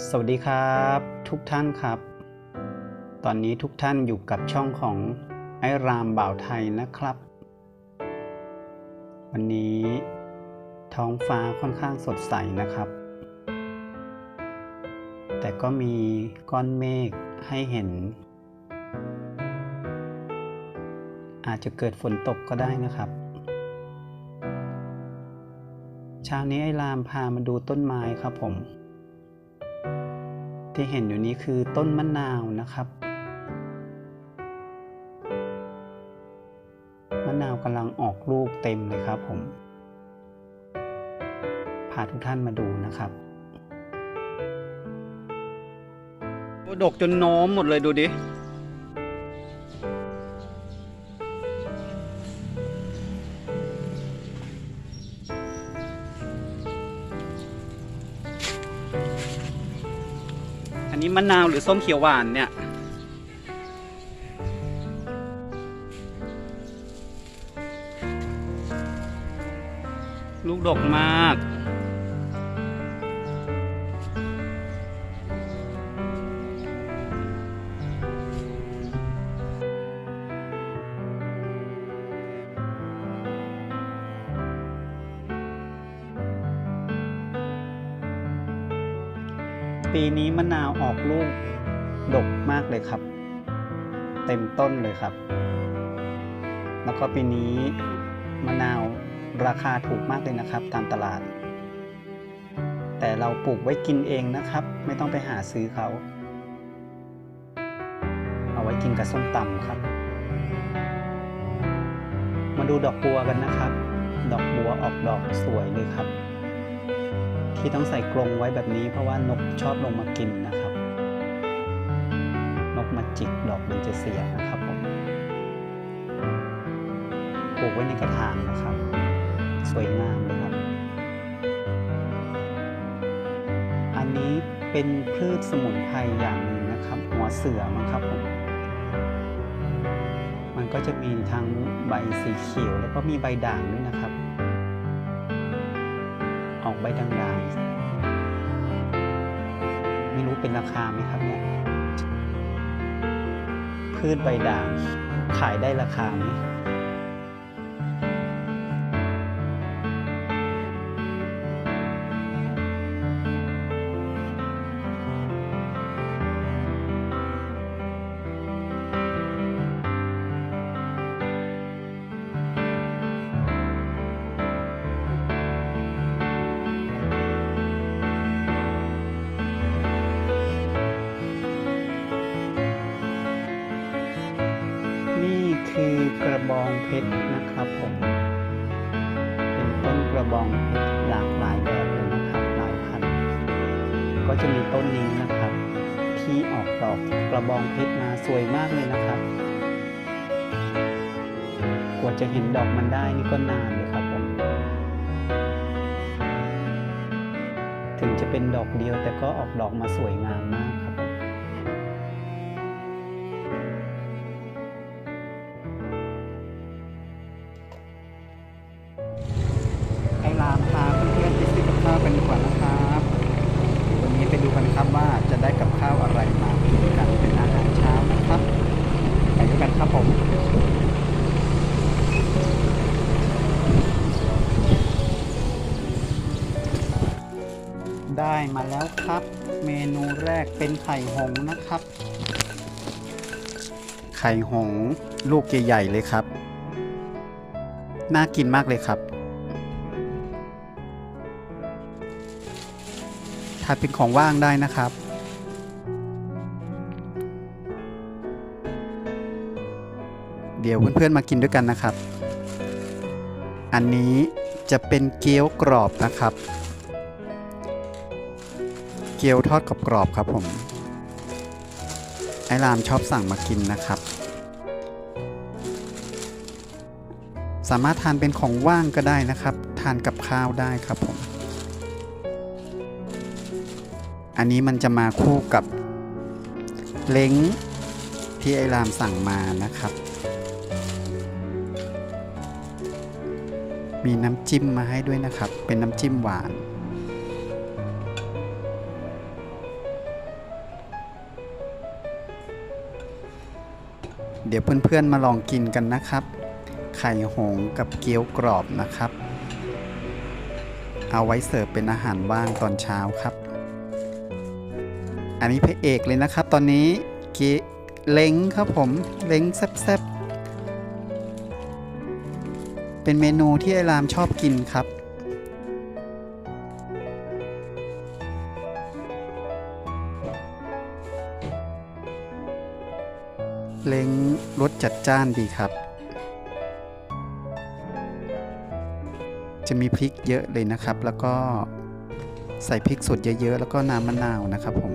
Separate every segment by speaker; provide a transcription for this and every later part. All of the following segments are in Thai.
Speaker 1: สวัสดีครับทุกท่านครับ ตอนนี้ทุกท่านอยู่กับช่องของไอ้รามบ่าวไทยนะครับ วันนี้ท้องฟ้าค่อนข้างสดใสนะครับ แต่ก็มีก้อนเมฆให้เห็น อาจจะเกิดฝนตกก็ได้นะครับเช้านี้ไอ้รามพามาดูต้นไม้ครับผม ที่เห็นอยู่นี้คือต้นมะนาวนะครับ มะนาวกำลังออกลูกเต็มเลยครับผมพาทุกท่านมาดูนะครับดกจนโน้มหมดเลยดูดิ มะนาวหรือส้มเขียวหวานเนี่ย ลูกดกมาก ปีนี้มะนาวออกลูกดกมากเลยครับ เต็มต้นเลยครับ แล้วก็ปีนี้มะนาวราคาถูกมากเลยนะครับ ตามตลาด แต่เราปลูกไว้กินเองนะครับ ไม่ต้องไปหาซื้อเขา เอาไว้กินกับส้มตำครับ มาดูดอกบัวกันนะครับ ดอกบัวออกดอกสวยเลยครับ ที่ต้องใส่กรงไว้แบบนี้ เพราะว่านกชอบลงมากินนะครับ นกมาจิกดอกมันจะเสียนะครับผมปลูกไว้ในกระถางนะครับ สวยงามเลยครับ อันนี้เป็นพืชสมุนไพรอย่างหนึ่งนะครับ หัวเสือมั้งครับผมมันก็จะมีทั้งใบสีเขียวแล้วก็มีใบด่างด้วยนะครับ ออกใบด่างๆ ไม่รู้เป็นราคาไหมครับเนี่ย พืชใบด่างขายได้ราคาไหม ชรนะครับผม เป็นต้นกระบองเพชรหลากหลายแบบเลยนะครับหลายพัน ก็จะมีต้นนี้นะครับ ที่ออกดอกกระบองเพชรมาสวยมากเลยนะครับ กว่าจะเห็นดอกมันได้นี่ก็นานเลยครับผม ถึงจะเป็นดอกเดียวแต่ก็ออกดอกมาสวยงามมากครับามพาเพื่อนๆไปซื้อกับข้าวกันดีกว่านะครับ วันนี้ไปดูกันครับว่าจะได้กับข้าวอะไรมากินกันเป็นอาหารเช้านะครับ ไปด้วยกันครับผมได้มาแล้วครับ เมนูแรกเป็นไข่หงนะครับ ไข่หง ลูกใหญ่ๆเลยครับ น่ากินมากเลยครับ ทานเป็นของว่างได้นะครับ เดี๋ยวเพื่อนๆมากินด้วยกันนะครับ อันนี้จะเป็นเกี๊ยวกรอบนะครับ เกี๊ยวทอดกรอบๆครับผม ไอรามชอบสั่งมากินนะครับ สามารถทานเป็นของว่างก็ได้นะครับ ทานกับข้าวได้ครับผม อันนี้มันจะมาคู่กับเล้งที่ไอรามสั่งมานะครับ มีน้ำจิ้มมาให้ด้วยนะครับ เป็นน้ำจิ้มหวานเดี๋ยวเพื่อนๆมาลองกินกันนะครับ ไข่หงกับเกี๊ยวกรอบนะครับ เอาไว้เสิร์ฟเป็นอาหารว่างตอนเช้าครับ อันนี้พระเอกเลยนะครับ ตอนนี้เกเล้งครับผม เล้งแซ่บๆ เป็นเมนูที่ไอรามชอบกินครับ เล้งรสจัดจ้านดีครับ จะมีพริกเยอะเลยนะครับ แล้วก็ใส่พริกสดเยอะๆ แล้วก็น้ำมะนาวนะครับผม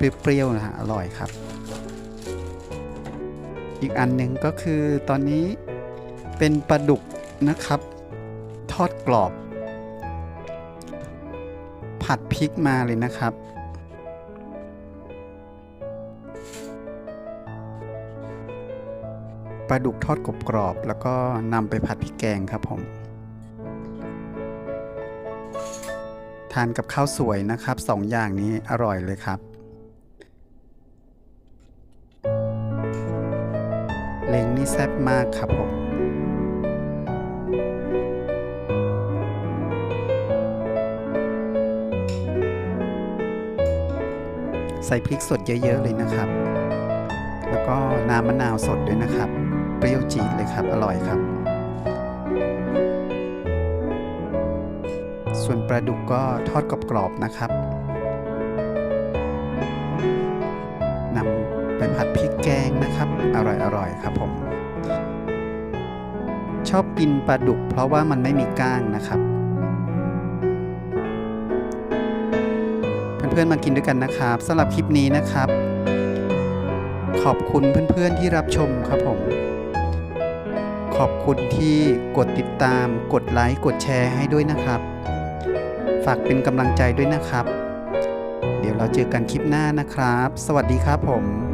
Speaker 1: เปรี้ยวๆนะฮะอร่อยครับ อีกอันหนึ่งก็คือตอนนี้เป็นปลาดุกนะครับ ทอดกรอบ ผัดพริกมาเลยนะครับปลาดุกทอดกรอบกรอบๆแล้วก็นำไปผัดพริกแกงครับผม ทานกับข้าวสวยนะครับสองอย่างนี้อร่อยเลยครับ เล้งนี่แซ่บมากครับผมใส่พริกสดเยอะๆเลยนะครับ แล้วก็น้ำมะนาวสดด้วยนะครับ เปรี้ยวจี๊ดเลยครับ อร่อยครับ ส่วนปลาดุกก็ทอดกรอบๆนะครับ อร่อยๆครับผม ชอบกินปลาดุกเพราะว่ามันไม่มีก้างนะครับ เพื่อนๆมากินด้วยกันนะครับสำหรับคลิปนี้นะครับ ขอบคุณเพื่อนๆที่รับชมครับผมขอบคุณที่กดติดตาม กดไลค์ กดแชร์ให้ด้วยนะครับ ฝากเป็นกำลังใจด้วยนะครับ เดี๋ยวเราเจอกันคลิปหน้านะครับ สวัสดีครับผม